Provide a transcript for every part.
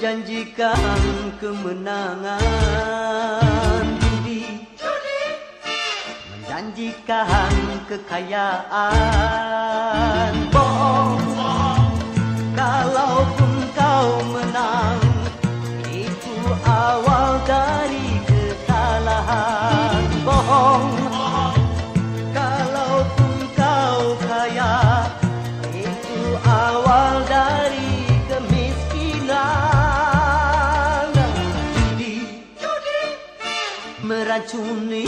menjanjikan kemenangan judi menjanjikan kekayaan. bohong meracuni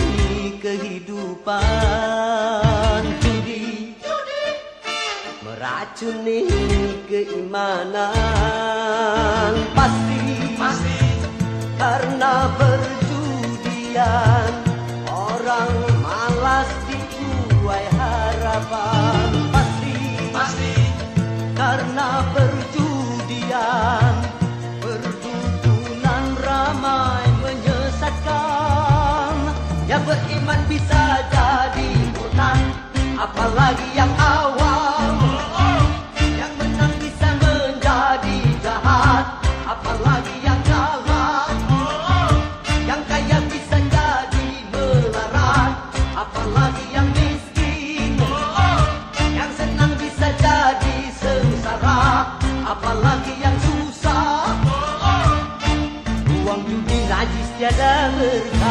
kehidupan. Judi. Meracuni keimanan. Pasti. Pasti. Karena perjudian bisa jadi murtad apalagi yang awam. Yang menang bisa menjadi jahat apalagi yang kalah. Yang kaya bisa jadi melarat apalagi yang miskin. Yang senang bisa jadi sengsara apalagi yang susah. Uang judi najis tiada berkah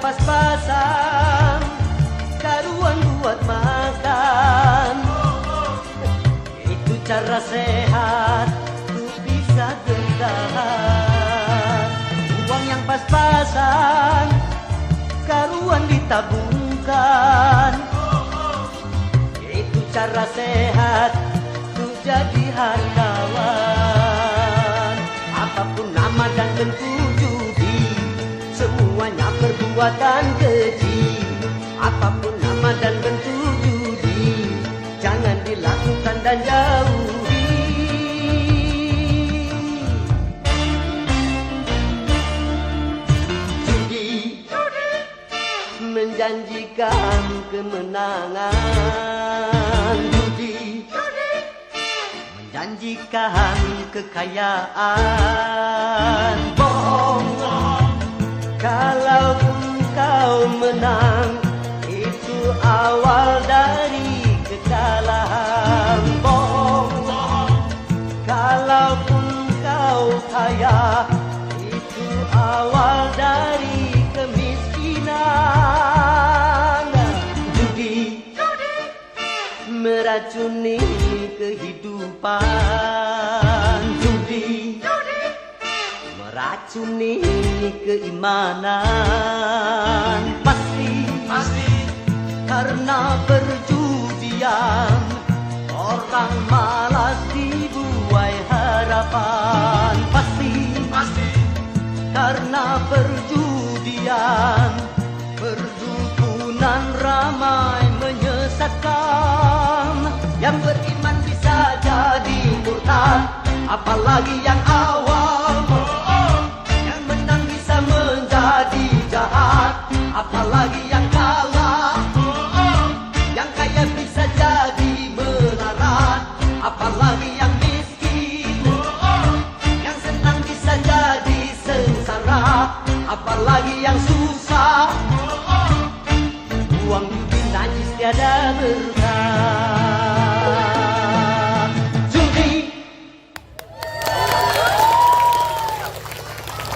pas-pasan karuan buat makan. Itu cara sehat untuk bisa bertahan uang yang pas-pasan karuan ditabungkan. Itu cara sehat untuk jadi hartawan. Apa pun nama dan bentuk perbuatan keji. Apa pun nama dan bentuk judi jangan dilakukan dan jauhi. Judi menjanjikan kemenangan. Judi menjanjikan kekayaan. Bohong kau menang. Itu awal dari kekalahan bohong Kalaupun kau kaya Itu awal dari kemiskinan. Judi meracuni kehidupan. Judi meracuni keimanan perjudian orang malas dibuai harapan. Pasti Pasti. Karena perjudian perdukunan ramai menyesatkan. Yang beriman bisa jadi murtad apalagi yang apalagi yang susah Uang juga najis tiada berkah.